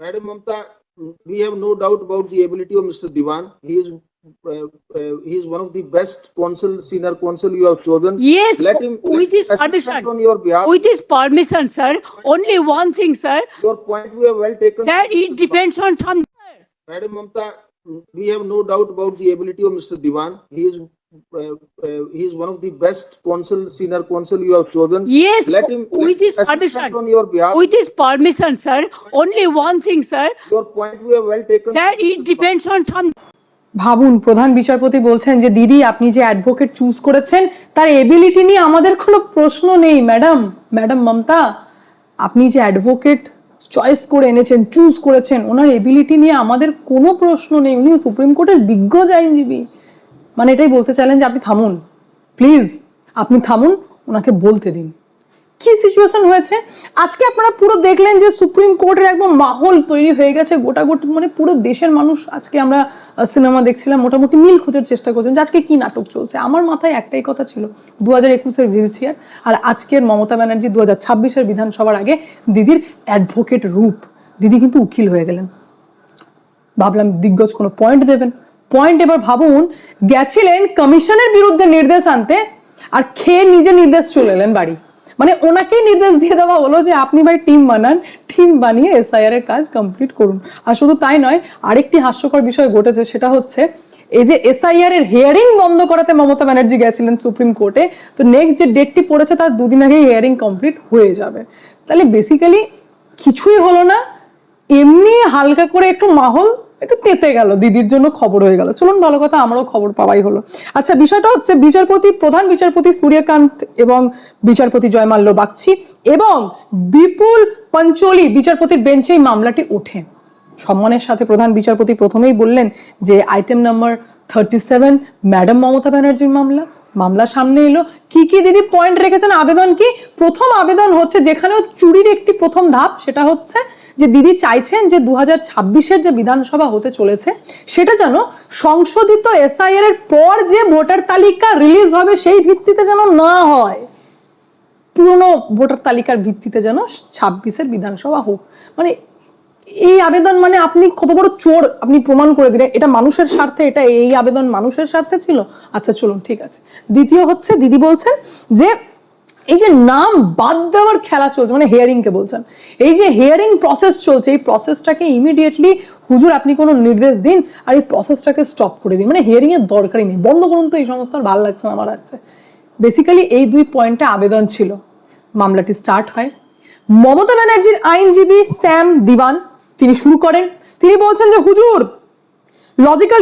Madam Mamta, we have no doubt about the ability of Mr. Diwan. He is, uh, uh, he is one of the best counsel, senior counsel you have chosen. Yes, Let him. with his permission. On your behalf, With his permission, sir, only one thing, sir. your point we have well taken. Sir, it depends on some. Madam Mamta, we have no doubt about the ability of Mr. Diwan. He is, uh, uh, he is one of the best counsel, senior counsel you have chosen. Yes, Let him. with his permission. On your behalf, With his permission, sir, only one thing, sir. your point we have well taken. Sir, it depends on some. ভাবুন প্রধান বিচারপতি বলছেন যে দিদি আপনি যে advocate choose করেছেন তার এবিলিটি নিয়ে আমাদের কোনো প্রশ্ন নেই ম্যাডাম ম্যাডাম মমতা আপনি যে অ্যাডভোকেট চয়েস করে এনেছেন চুজ করেছেন ওনার এবিলিটি নিয়ে আমাদের কোনো প্রশ্ন নেই উনি সুপ্রিম কোর্টের দিগ্গজ আইনজীবী মানে এটাই বলতে চাইলেন যে আপনি থামুন। প্লিজ, আপনি থামুন, ওনাকে বলতে দিন। কি সিচুয়েশন হয়েছে? আজকে আপনারা পুরো দেখলেন যে সুপ্রিম কোর্টের একদম মাহল তৈরি হয়ে গেছে, গোটা গোটা মানে পুরো দেশের মানুষ আজকে আমরা সিনেমা দেখছিলাম, মোটামুটি মিল খোঁজার চেষ্টা করছেন যে আজকে কি নাটক চলছে। আমার মাথায় একটাই কথা ছিল দু হাজার একুশের হুইল চেয়ার আর আজকের মমতা ব্যানার্জি দু হাজার ছাব্বিশের বিধানসভার আগে দিদির অ্যাডভোকেট রূপ। দিদি কিন্তু উকিল হয়ে গেলেন। ভাবলাম দিগ্গজ কোনো পয়েন্ট দেবেন। পয়েন্ট এবার ভাবুন, গেছিলেন কমিশনের বিরুদ্ধে নির্দেশ আনতে আর খেয়ে নিজে নির্দেশ চলে এলেন বাড়ি। মানে ওনাকেই নির্দেশ দিয়ে দেওয়া হলো যে আপনি ভাই টিম বানান টিম বানিয়ে এসআইআর এর কাজ কমপ্লিট করুন। আর শুধু তাই নয়, আরেকটি হাস্যকর বিষয় ঘটেছে, সেটা হচ্ছে এই যে এসআইআর এর হিয়ারিং বন্ধ করাতে মমতা ব্যানার্জি গেছিলেন সুপ্রিম কোর্টে, তো নেক্সট যে ডেটটি পড়েছে তার দুদিন আগে হিয়ারিং কমপ্লিট হয়ে যাবে। তাহলে বেসিক্যালি কিছুই হলো না, এমনি হালকা করে একটু মাহল একটু তেতে গেল, দিদির জন্য খবর হয়ে গেল। চলুন, ভালো কথা, আমারও খবর পাওয়াই হলো। আচ্ছা বিষয়টা হচ্ছে বিচারপতি, প্রধান বিচারপতি সূর্যকান্ত এবং বিচারপতি জয়মাল্য বাগচি এবং বিপুল পঞ্চলি বিচারপতির বেঞ্চেই মামলাটি ওঠে। সম্মানের সাথে প্রধান বিচারপতি প্রথমেই বললেন যে item number thirty seven madam Mamata ব্যানার্জির মামলা। মামলা সামনে এলো। কি কি দিদি পয়েন্ট রেখেছেন? আবেদন কি? প্রথম আবেদন হচ্ছে যেখানেও চুরির একটি প্রথম ধাপ, সেটা হচ্ছে যে দিদি চাইছেন যে দু হাজার যে বিধানসভা হতে চলেছে, সেটা যেন সংশোধিত এসআইআর এর পর যে ভোটার তালিকা রিলিজ হবে, সেই ভিত্তিতে যেন না হয়। পুরনো ভোটার তালিকার ভিত্তিতে যেন ছাব্বিশের বিধানসভা হোক। মানে এই আবেদন মানে আপনি কত বড় চোর? আপনি প্রমাণ করে দিলেন, এটা মানুষের স্বার্থে, এটা এই আবেদন মানুষের স্বার্থে ছিল? আচ্ছা চলুন, ঠিক আছে। দ্বিতীয় হচ্ছে, দিদি বলছেন যে, এই যে নাম বাদ দেওয়ার খেলা চলছে মানে হিয়ারিং কে বলছেন, এই যে হিয়ারিং প্রসেস চলছে, এই প্রসেসটাকে ইমিডিয়েটলি হুজুর আপনি কোনো নির্দেশ দিন আর এই প্রসেসটাকে স্টপ করে দিন। মানে হিয়ারিং এর দরকারই নেই, বন্ধ করুন তো এই সমস্ত, আর ভালো লাগছে না আমার আছে বেসিক্যালি এই দুই পয়েন্টে আবেদন ছিল। মামলাটি স্টার্ট হয়। মমতা ব্যানার্জির আইনজীবী স্যাম দিবান তিনি শুরু করেন। তিনি বলছেন যে, হুজুর লজিক্যাল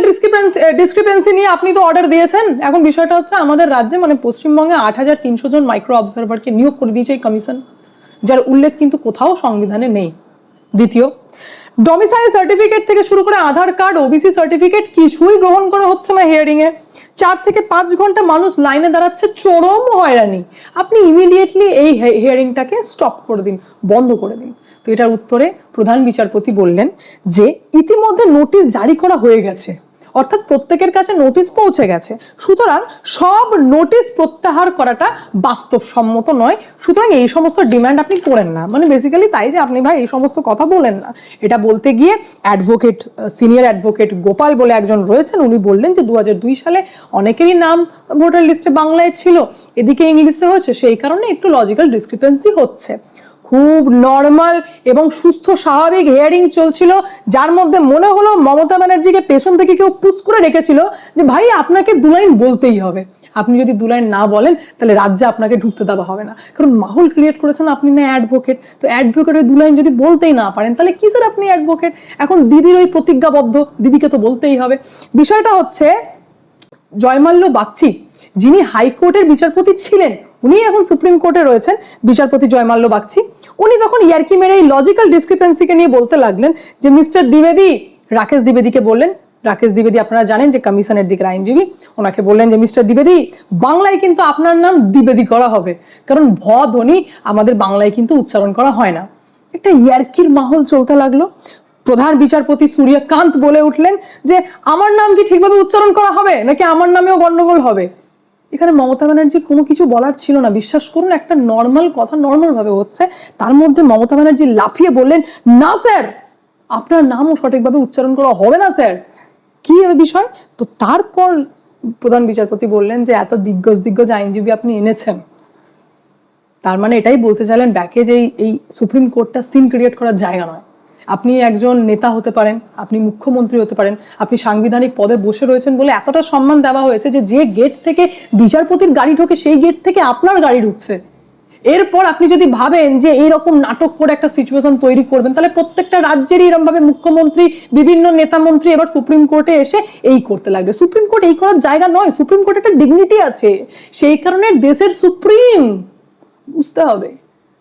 ডিসক্রিপেন্সি নিয়ে আপনি তো অর্ডার দিয়েছেন। এখন বিষয়টা হচ্ছে আমাদের রাজ্যে মানে পশ্চিমবঙ্গে আট হাজার তিনশো জন মাইক্রো অবজারভারকে নিয়োগ করে দিয়েছে এই কমিশন যার উল্লেখ কিন্তু কোথাও সংবিধানে নেই। দ্বিতীয় ডমিসাইল সার্টিফিকেট থেকে শুরু করে আধার কার্ড ওবিসি সার্টিফিকেট কিছুই গ্রহণ করা হচ্ছে না হিয়ারিং এ। চার থেকে পাঁচ ঘণ্টা মানুষ লাইনে দাঁড়াচ্ছে, চরম হয়রানি। আপনি ইমিডিয়েটলি এই হিয়ারিংটাকে স্টপ করে দিন, বন্ধ করে দিন। তো এটার উত্তরে প্রধান বিচারপতি বললেন যে, ইতিমধ্যে নোটিশ জারি করা হয়ে গেছে। অর্থাৎ প্রত্যেকের কাছে নোটিশ পৌঁছে গেছে। সুতরাং সব নোটিশ প্রত্যাহার করাটা বাস্তবসম্মত নয়। সুতরাং এই সমস্ত ডিমান্ড আপনি করেন না। মানে বেসিক্যালি তাই যে আপনি ভাই এই সমস্ত কথা বলেন না। এটা বলতে গিয়ে অ্যাডভোকেট সিনিয়র অ্যাডভোকেট গোপাল বলে একজন রয়েছেন। উনি বললেন যে দু হাজার দুই সালে অনেকেরই নাম ভোটার লিস্টে বাংলায় ছিল। এদিকে ইংলিশে হচ্ছে। সেই কারণে একটু লজিক্যাল ডিসক্রিপেন্সি হচ্ছে। খুব নর্মাল এবং সুস্থ স্বাভাবিক হেয়ারিং চলছিল, যার মধ্যে মনে হলো মমতা ব্যানার্জিকে পেছন থেকে কেউ পুশ করে রেখেছিল যে, ভাই, আপনাকে দু লাইন বলতেই হবে। আপনি যদি দু লাইন না বলেন, তাহলে রাজ্যে আপনাকে ঢুকতে দেওয়া হবে না। কারণ মাহুল ক্রিয়েট করেছেন, আপনি না অ্যাডভোকেট তো অ্যাডভোকেট ওই দু লাইন যদি বলতেই না পারেন, তাহলে কিসের আপনি অ্যাডভোকেট এখন দিদির ওই প্রতিজ্ঞাবদ্ধ, দিদিকে তো বলতেই হবে। বিষয়টা হচ্ছে, জয়মাল্য বাগচি, যিনি হাইকোর্টের বিচারপতি ছিলেন উনি এখন সুপ্রিম কোর্টে রয়েছেন, বিচারপতি জয়মাল্য বাগচি। উনি তখন ইয়ার্কি মেরে এই লজিক্যাল ডিসক্রিপেন্সিকে নিয়ে বলতে লাগলেন যে, মিস্টার দ্বিবেদী, রাকেশ দ্বিবেদীকে বললেন, রাকেশ দ্বিবেদী আপনারা জানেন যে কমিশনের দিকের আইনজীবী, ওনাকে বললেন যে, মিস্টার দ্বিবেদী, বাংলায় কিন্তু আপনার নাম দ্বিবেদী করা হবে, কারণ ভ ধ্বনি আমাদের বাংলায় কিন্তু উচ্চারণ করা হয় না। একটা ইয়ার্কির মাহল চলতে লাগল। প্রধান বিচারপতি সূর্যকান্ত বলে উঠলেন যে, আমার নাম কি ঠিকভাবে উচ্চারণ করা হবে, নাকি আমার নামেও গণ্ডগোল হবে? এখানে মমতা ব্যানার্জির কোনো কিছু বলার ছিল না। বিশ্বাস করুন, একটা নর্মাল কথা নর্মাল ভাবে হচ্ছে। তার মধ্যে মমতা ব্যানার্জি লাফিয়ে বললেন, না স্যার, আপনার নামও সঠিকভাবে উচ্চারণ করা হবে না স্যার। কি বিষয়? তো তারপর প্রধান বিচারপতি বললেন যে, এত দিগ্গজ দিগ্গজ আইনজীবী আপনি এনেছেন। তার মানে এটাই বলতে চাইলেন, ব্যাকে যে এই সুপ্রিম কোর্টটা সিন ক্রিয়েট করার জায়গা নয়। আপনি একজন নেতা হতে পারেন, আপনি মুখ্যমন্ত্রী হতে পারেন, আপনি সাংবিধানিক পদে বসে রয়েছেন বলে এতটা সম্মান দেওয়া হয়েছে যে যে গেট থেকে বিচারপতির গাড়ি ঢোকে সেই গেট থেকে আপনার গাড়ি ঢুকছে। এরপর আপনি যদি ভাবেন যে এইরকম নাটক করে একটা সিচুয়েশন তৈরি করবেন, তাহলে প্রত্যেকটা রাজ্যেরই এরকম ভাবে মুখ্যমন্ত্রী, বিভিন্ন নেতা মন্ত্রী এবার সুপ্রিম কোর্টে এসে এই করতে লাগবে। সুপ্রিম কোর্ট এই করার জায়গা নয়, সুপ্রিম কোর্টে একটা ডিগনিটি আছে। সেই কারণে দেশের সুপ্রিম, বুঝতে হবে।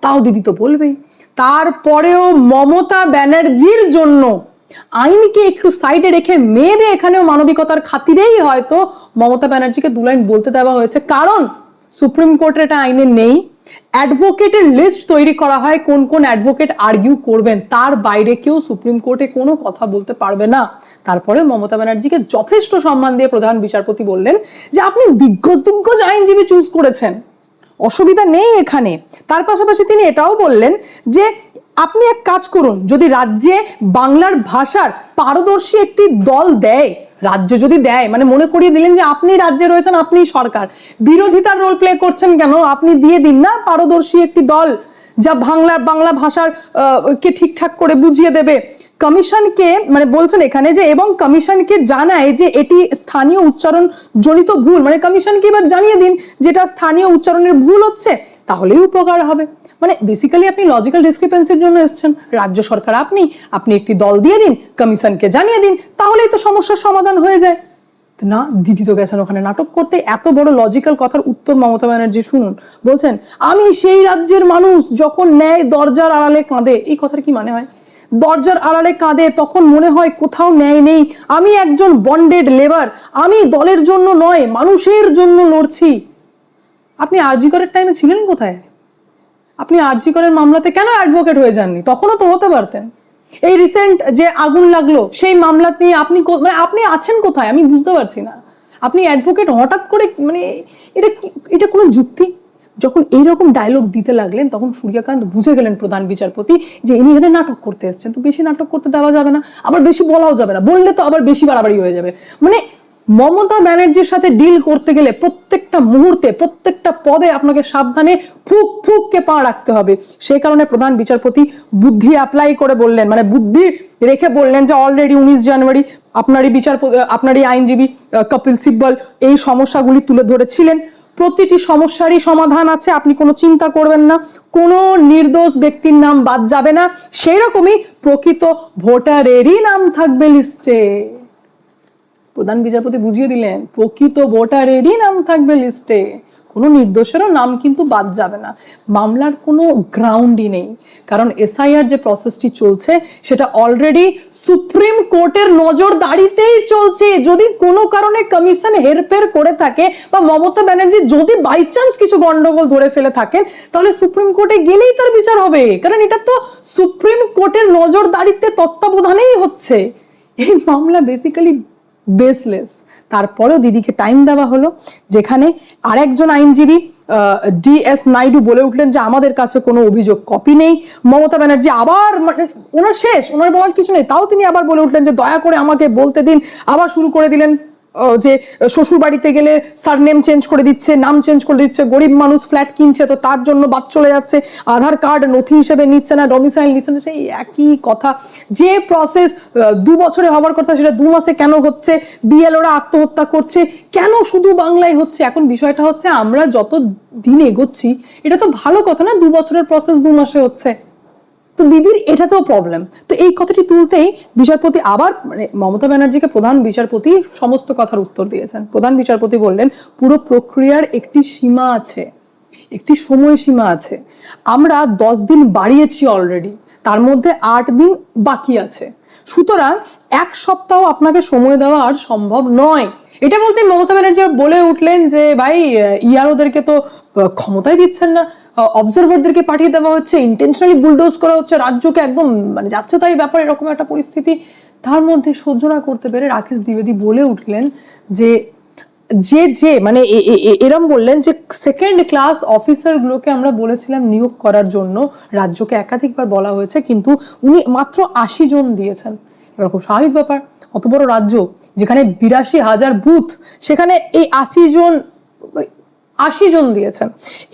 তাও দিদি তো বলবেই। তারপরেও মমতা ব্যানার্জির জন্য আইনকে একটু সাইডে রেখে মেয়েদের এখানেও মানবিকতার খাতিরেই হয়তো মমতা ব্যানার্জিকে দু লাইন বলতে দেওয়া হয়েছে। কারণ সুপ্রিম কোর্টের এটা আইনে নেই। অ্যাডভোকেটের লিস্ট তৈরি করা হয়, কোন কোন অ্যাডভোকেট আর্গিউ করবেন, তার বাইরে কেউ সুপ্রিম কোর্টে কোনো কথা বলতে পারবে না। তারপরে মমতা ব্যানার্জিকে যথেষ্ট সম্মান দিয়ে প্রধান বিচারপতি বললেন যে, আপনি দিগ্গজ দিগ্গজ আইনজীবী চুজ করেছেন। অসুবিধা নেই এখানে। তার পাশাপাশি তিনি এটাও বললেন যে, আপনি এক কাজ করুন, যদি রাজ্যে বাংলার ভাষার পারদর্শী একটি দল দেয়, রাজ্য যদি দেয় মানে মনে করিয়ে দিলেন যে আপনি রাজ্যে রয়েছেন, আপনি সরকার। বিরোধিতার রোল প্লে করছেন কেন? আপনি দিয়ে দিন না পারদর্শী একটি দল যা বাংলা বাংলা ভাষার কে ঠিকঠাক করে বুঝিয়ে দেবে। কমিশনকে মানে বলছেন এখানে যে, এবং কমিশনকে জানায় যে এটি স্থানীয় উচ্চারণ জনিত ভুল। মানে কমিশনকে এবার জানিয়ে দিন যেটা স্থানীয় উচ্চারণের ভুল হচ্ছে, তাহলেই উপকার হবে। মানে বেসিক্যালি আপনি লজিক্যাল ডিসক্রিপেন্সির জন্য এসেছেন। রাজ্য সরকার আপনি আপনি একটি দল দিয়ে দিন, কমিশনকে জানিয়ে দিন, তাহলেই তো সমস্যার সমাধান হয়ে যায়। না, দিদি তো গেছেন ওখানে নাটক করতে। এত বড় লজিক্যাল কথার উত্তর মমতা ব্যানার্জি শুনুন। বলছেন, আমি সেই রাজ্যের মানুষ যখন ন্যায় দরজার আড়ালে কাঁদে। এই কথার কি মানে হয়? দরজার আড়ালে কাঁদে, তখন মনে হয় কোথাও ন্যায় নেই। আমি একজন বন্ডেড লেবার আমি দলের জন্য নয়, মানুষের জন্য লড়ছি। আপনি আরজিকরের টাইমে ছিলেন কোথায়? আপনি আরজিকরের মামলাতে কেন অ্যাডভোকেট হয়ে যাননি? তখনও তো হতে পারতেন। এই রিসেন্ট যে আগুন লাগল, সেই মামলা নিয়ে আপনি মানে আপনি আছেন কোথায়? আমি বুঝতে পারছি না। আপনি অ্যাডভোকেট হঠাৎ করে মানে এটা এটা কোনো যুক্তি? যখন এইরকম ডায়লগ দিতে লাগলেন, তখন সূর্যকান্ত বুঝে গেলেন প্রধান বিচারপতি যে ইনি এখানে নাটক করতে এসেছেন। তো বেশি নাটক করতে দেওয়া যাবে না, আবার বেশি বলাও যাবে না। বললে তো আবার বেশি বাড়াবাড়ি হয়ে যাবে। মানে মমতা ব্যানার্জির সাথে ডিল করতে গেলে প্রত্যেকটা মুহূর্তে, প্রত্যেকটা পদে আপনাকে সাবধানে ফুক ফুককে পা রাখতে হবে। সেই কারণে প্রধান বিচারপতি বুদ্ধি অ্যাপ্লাই করে বললেন। মানে বুদ্ধি রেখে বললেন যে অলরেডি উনিশ জানুয়ারি আপনারই বিচারপতি, আপনারই আইনজীবী কপিল সিব্বল এই সমস্যাগুলি তুলে ধরেছিলেন। প্রতিটি সমস্যারই সমাধান আছে, আপনি কোনো চিন্তা করবেন না, কোনো নির্দোষ ব্যক্তির নাম বাদ যাবে না সেই রকমই প্রকৃত ভোটারেরই নাম থাকবে লিস্টে। প্রধান বিচারপতি বুঝিয়ে দিলেন, প্রকৃত ভোটারেরই নাম থাকবে লিস্টে। কোনো নির্দোষেরও নাম কিন্তু বাদ যাবে না। মামলার কোনো গ্রাউন্ডই নেই। কারণ এসআইআর যে প্রসেসটি চলছে, সেটা অলরেডি সুপ্রিম কোর্টের নজরদারিতেই চলছে। যদি কোনো কারণে কমিশন হেরফের করে থাকে বা মমতা ব্যানার্জি যদি বাই চান্স কিছু গন্ডগোল ধরে ফেলে থাকেন, তাহলে সুপ্রিম কোর্টে গেলেই তার বিচার হবে। কারণ এটা তো সুপ্রিম কোর্টের নজরদারিতে তত্ত্বাবধানেই হচ্ছে। এই মামলা বেসিক্যালি বেসলেস তারপরেও দিদিকে টাইম দেওয়া হলো, যেখানে আরেকজন আইনজীবী ডি এস নাইডু বলে উঠলেন যে আমাদের কাছে কোনো অভিযোগ কপি নেই। মমতা ব্যানার্জি আবার মানে ওনার শেষ, ওনার বলার কিছু নেই। তাও তিনি আবার বলে উঠলেন যে দয়া করে আমাকে বলতে দিন, আবার শুরু করে দিলেন যে শ্বশুর বাড়িতে গেলে সার নেম চেঞ্জ করে দিচ্ছে, নাম চেঞ্জ করে দিচ্ছে, গরিব মানুষ ফ্ল্যাট কিনছে, তো তার জন্য বাদ চলে যাচ্ছে, আধার কার্ড নথি হিসেবে নিচ্ছে না ডমিসাইল নিচ্ছে না, সেই একই কথা। যে প্রসেস দু বছরে হওয়ার কথা সেটা দু মাসে কেন হচ্ছে বিএলওরা আত্মহত্যা করছে, কেন শুধু বাংলায় হচ্ছে? এখন বিষয়টা হচ্ছে আমরা যত দিন এগোচ্ছি, এটা তো ভালো কথা না, দু বছরের প্রসেস দু মাসে হচ্ছে? তো দিদির এটা তো প্রবলেম তো এই কথাটি তুলতেই বিচারপতি আবার মানে মমতা ব্যানার্জিকে প্রধান বিচারপতি সমস্ত কথার উত্তর দিয়েছেন। প্রধান বিচারপতি বললেন, পুরো প্রক্রিয়ার একটি সীমা আছে, একটি সময়সীমা আছে। আমরা দশ দিন বাড়িয়েছি অলরেডি তার মধ্যে আট দিন বাকি আছে। সুতরাং এক সপ্তাহ আপনাকে সময় দেওয়া আর সম্ভব নয়। এটা বলতে মমতা ব্যানার্জি বলে উঠলেন যে, ভাই, ইয়ার ওদেরকে তো ক্ষমতাই দিচ্ছেন না। অবজারভারদেরকে পাঠিয়ে দেওয়া হচ্ছে ইন্টেনশনালি বুলডোজ করা হচ্ছে, রাজ্যকে একদম মানে যাচ্ছে তাই ব্যাপার এরকম একটা পরিস্থিতি। তার মধ্যে সহ্য না করতে পেরে রাকেশ দ্বিবেদী বলে উঠলেন যে যে যে মানে এরম বললেন যে সেকেন্ড ক্লাস অফিসার গুলোকে আমরা বলেছিলাম নিয়োগ করার জন্য, রাজ্যকে একাধিকবার বলা হয়েছে, কিন্তু উনি মাত্র আশি জন দিয়েছেন। এবার খুব স্বাভাবিক ব্যাপার, অত বড় রাজ্য, যেখানে বিরাশি হাজার বুথ সেখানে এই আশি জন আশি জন দিয়েছেন।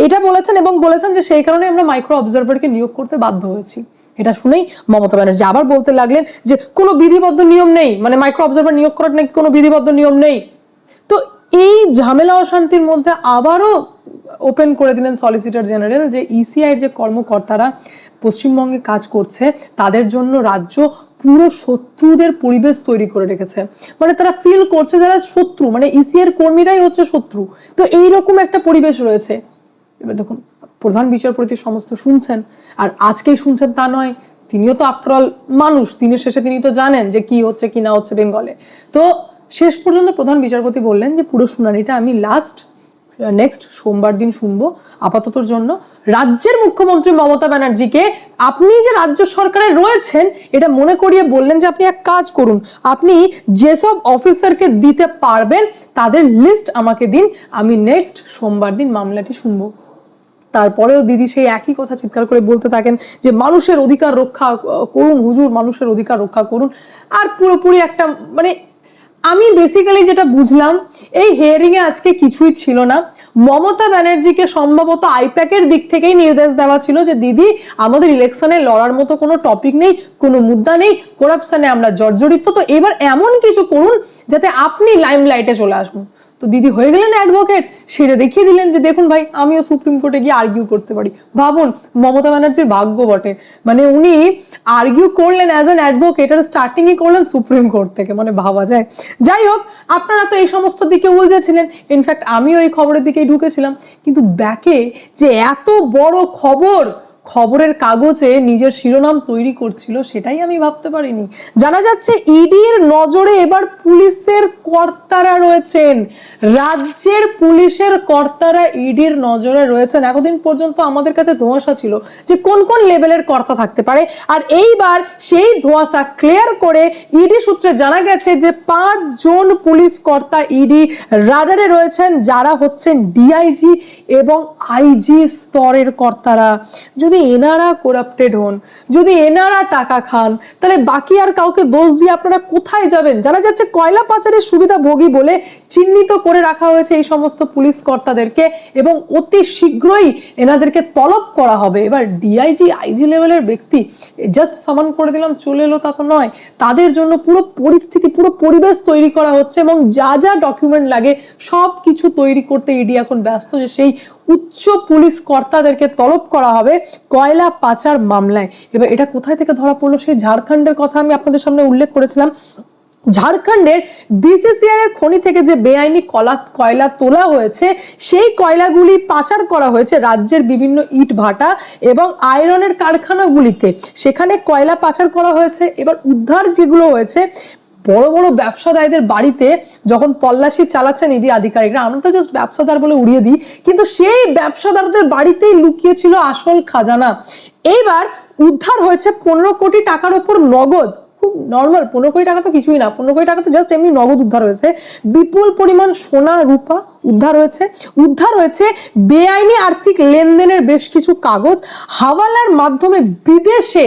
এটা বলেছেন এবং বলেছেন যে সেই কারণে আমরা মাইক্রো অবজারভারকে নিয়োগ করতে বাধ্য হয়েছি। এটা শুনেই মমতা ব্যানার্জি আবার বলতে লাগলেন যে কোনো বিধিবদ্ধ নিয়ম নেই। মানে মাইক্রো অবজারভার নিয়োগ করার নাকি কোনো বিধিবদ্ধ নিয়ম নেই। তো এই ঝামেলা অশান্তির মধ্যে আবারও ওপেন করে দিলেন সলিসিটর জেনারেল যে ইসিআই যে কর্মকর্তারা পশ্চিমবঙ্গে কাজ করছে, তাদের জন্য রাজ্য পুরো শত্রুদের পরিবেশ তৈরি করে রেখেছে। মানে তারা ফিল করছে যারা শত্রু মানে ইসিআর কর্মীরাই হচ্ছে শত্রু। তো এইরকম একটা পরিবেশ রয়েছে। এবার দেখুন, প্রধান বিচারপতি সমস্ত শুনছেন, আর আজকেই শুনছেন তা নয়, তিনিও তো আফটারঅল মানুষ, দিনের শেষে তিনি তো জানেন যে কি হচ্ছে, কি না হচ্ছে বেঙ্গলে। তো শেষ পর্যন্ত প্রধান বিচারপতি বললেন যে পুরো শুনানিটা আমি লাস্ট নেক্সট সোমবার দিন শুনব আপাততর জন্য। রাজ্যের মুখ্যমন্ত্রী মমতা ব্যানার্জিকে আপনি যে রাজ্য সরকারে রয়েছেন, এটা মনে করিয়ে বললেন যে আপনি এক কাজ করুন। আপনি যেসব অফিসারকে দিতে পারবেন, তাদের লিস্ট আমাকে দিন। আমি নেক্সট সোমবার দিন মামলাটি শুনব। তারপরেও দিদি সেই একই কথা চিৎকার করে বলতে থাকেন যে মানুষের অধিকার রক্ষা করুন, হুজুর, মানুষের অধিকার রক্ষা করুন। আর পুরোপুরি একটা মানে আমি বেসিক্যালি যেটা বুঝলাম, এই হিয়ারিং এ আজকে কিছুই ছিল না। মমতা ব্যানার্জিকে সম্ভবত আইপ্যাকের দিক থেকেই নির্দেশ দেওয়া ছিল যে, দিদি, আমাদের ইলেকশনে লড়ার মতো কোনো টপিক নেই, কোনো মুদ্রা নেই করাপশনে আমরা জর্জরিত। তো এবার এমন কিছু করুন যাতে আপনি লাইমলাইটে চলে আসুন। তো দিদি হয়ে গেলেন অ্যাডভোকেট সেটা দেখিয়ে দিলেন যে, দেখুন ভাই, আমিও সুপ্রিম কোর্টে গিয়ে আর্গিউ করতে পারি। ভাবুন, মমতা ব্যানার্জির ভাগ্য বটে। মানে উনি আর্গিউ করলেন অ্যাজ অ্যান অ্যাডভোকেট আর স্টার্টিংই করলেন সুপ্রিম কোর্ট থেকে। মানে ভাবা যায়। যাই হোক, আপনারা তো এই সমস্ত দিকে উলঝেছিলেন। ইনফ্যাক্ট আমিও এই খবরের দিকেই ঢুকেছিলাম। কিন্তু ব্যাকে যে এত বড় খবর খবরের কাগজে নিজের শিরোনাম তৈরি করছিল, সেটাই আমি ভাবতে পারিনি। জানা যাচ্ছে, ইডির নজরে এবার পুলিশের কর্তারা রয়েছেন। রাজ্যের পুলিশের কর্তারা ইডির নজরে রয়েছেন। এতদিন পর্যন্ত আমাদের কাছে ধোঁয়াশা ছিল যে কোন কোন লেভেলের কর্তা থাকতে পারে। আর এইবার সেই ধোঁয়াশা ক্লিয়ার করে ইডি সূত্রে জানা গেছে যে পাঁচ জন পুলিশ কর্তা ইডি রাডারে রয়েছেন, যারা হচ্ছেন ডিআইজি এবং আইজি স্তরের কর্তারা। যদি এনারা করাপ্টেড হন, যদি এনারা টাকা খান, তাহলে বাকি আর কাউকে দোষ দিয়ে আপনারা কোথায় যাবেন? জানা যাচ্ছে কয়লা পাচারের সুবিধাভোগী বলে চিহ্নিত করে রাখা হয়েছে এই সমস্ত পুলিশ কর্তাদেরকে এবং অতি শীঘ্রই এনাদেরকে তলব করা হবে। এবার ডিআইজি আইজি লেভেলের ব্যক্তি জাস্ট সামান করে দিলাম, চলে এলো তা তো নয়। তাদের জন্য পুরো পরিস্থিতি, পুরো পরিবেশ তৈরি করা হচ্ছে এবং যা যা ডকুমেন্ট লাগে সব কিছু তৈরি করতে ইডি এখন ব্যস্ত যে সেই উচ্চ পুলিশ কর্তাদেরকে তলব করা হবে কয়লা পাচার মামলায়। এবার এটা কোথায় থেকে ধরা পড়ল? সেই ঝাড়খণ্ডের কথা আমি আপনাদের সামনে উল্লেখ করেছিলাম। ঝাড়খণ্ডের বিসিসিআই এর খনি থেকে যে বেআইনি কলা, কয়লা তোলা হয়েছে, সেই কয়লাগুলি পাচার করা হয়েছে রাজ্যের বিভিন্ন ইট ভাটা এবং আয়রনের কারখানাগুলিতে। সেখানে কয়লা পাচার করা হয়েছে, এবার উদ্ধার যেগুলো হয়েছে বড় বড় ব্যবসাদারদের বাড়িতে যখন তল্লাশি চালাচ্ছেন ইডি আধিকারিকরা, আমরা তো জাস্ট ব্যবসাদার বলে উড়িয়ে দিই, কিন্তু সেই ব্যবসাদারদের বাড়িতেই লুকিয়েছিল আসল খাজানা। এইবার উদ্ধার হয়েছে পনেরো কোটি টাকার ওপর নগদ। খুব নর্মাল পনেরো কোটি টাকা তো কিছুই না, পনেরো কোটি টাকা তো জাস্ট এমনি নগদ উদ্ধার হয়েছে। বিপুল পরিমাণ সোনা রূপা উদ্ধার হয়েছে। উদ্ধার হয়েছে বেআইনি আর্থিক লেনদেনের বেশ কিছু কাগজ। হাওয়ালার মাধ্যমে বিদেশে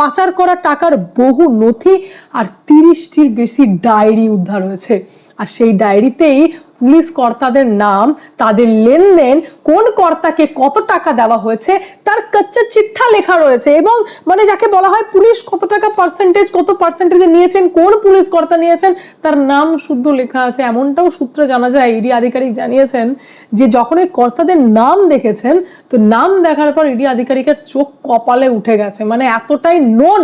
পাচার করা টাকার বহু নথি আর তিরিশটির বেশি ডায়েরি উদ্ধার হয়েছে। আর সেই ডায়েরিতেই পুলিশ কর্তাদের নাম, তাদের লেনদেন, কোন কর্তাকে কত টাকা দেওয়া হয়েছে, তার কাচ্চা চিঠা লেখা রয়েছে এবং মানে যাকে বলা হয় পুলিশ কত টাকা পার্সেন্টেজ কত পার্সেন্টেজে নিয়েছেন, কোন পুলিশ কর্তা নিয়েছেন, তার নাম শুদ্ধ লেখা আছে। এমনটাও সূত্রে জানা যায়, ইডি আধিকারিক জানিয়েছেন যে যখন এই কর্তাদের নাম দেখেছেন, তো নাম দেখার পর ইডি আধিকারিকের চোখ কপালে উঠে গেছে। মানে এতটাই নোন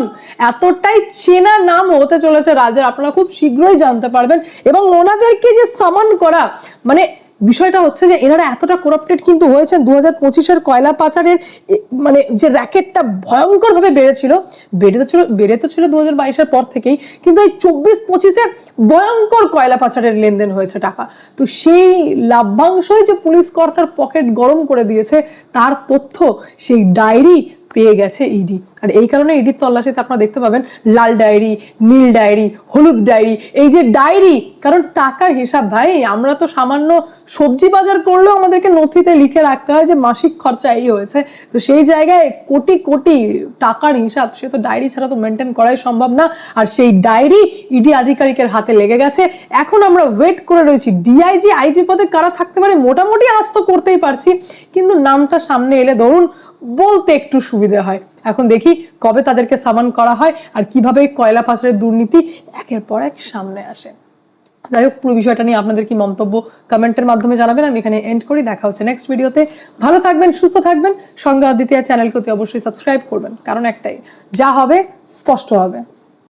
এতটাই চেনা নাম হতে চলেছে রাজ্যের, আপনারা খুব শীঘ্রই জানতে পারবেন। এবং ওনাদেরকে যে সামান করা মানে বিষয়টা হচ্ছে যে এনারা এতটা করাপ্টেড কিন্তু হয়েছেন দু হাজার পঁচিশের কয়লা পাচারের মানে যে র্যাকেটটা ভয়ঙ্কর ভাবে বেড়েছিল বেড়ে তো ছিল বেড়ে তো ছিল দু হাজার বাইশের পর থেকেই, কিন্তু এই চব্বিশ পঁচিশে ভয়ঙ্কর কয়লা পাচারের লেনদেন হয়েছে টাকা। তো সেই লাভ্যাংশই যে পুলিশ কর্তার পকেট গরম করে দিয়েছে, তার তথ্য, সেই ডায়েরি পেয়ে গেছে ইডি আর এই কারণে ইডির তল্লাশিতে আপনারা দেখতে পাবেন লাল ডায়েরি, নীল ডায়েরি, হলুদ ডায়েরি, এই যে ডায়েরি, কারণ টাকার হিসাব ভাই, আমরা তো সামান্য সবজি বাজার করলেও আমাদেরকে নথিতে লিখে রাখতে হয় যে মাসিক খরচা এই হয়েছে। তো সেই জায়গায় কোটি কোটি টাকার হিসাব, সে তো ডায়েরি ছাড়া তো মেনটেন করাই সম্ভব না। আর সেই ডায়েরি ইডি আধিকারিকের হাতে লেগে গেছে। এখন আমরা ওয়েট করে রয়েছি। ডিআইজি আইজি পদে কারা থাকতে পারে, মোটামুটি আজ তো করতেই পারছি। কিন্তু নামটা সামনে এলে ধরুন বলতে একটু সুবিধে হয়। এখন দেখি কবে তাদেরকে সামান করা হয় আর কীভাবে কয়লা পাচারের দুর্নীতি একের পর এক সামনে আসে। যাই হোক, পুরো বিষয়টা নিয়ে আপনাদের কি মন্তব্য কমেন্টের মাধ্যমে জানাবেন। আমি এখানে এন্ড করি, দেখা হচ্ছে নেক্সট ভিডিওতে ভালো থাকবেন, সুস্থ থাকবেন। সঙ্গে অদ্বিতীয় চ্যানেলকে অতি অবশ্যই সাবস্ক্রাইব করবেন। কারণ একটাই, যা হবে, স্পষ্ট হবে।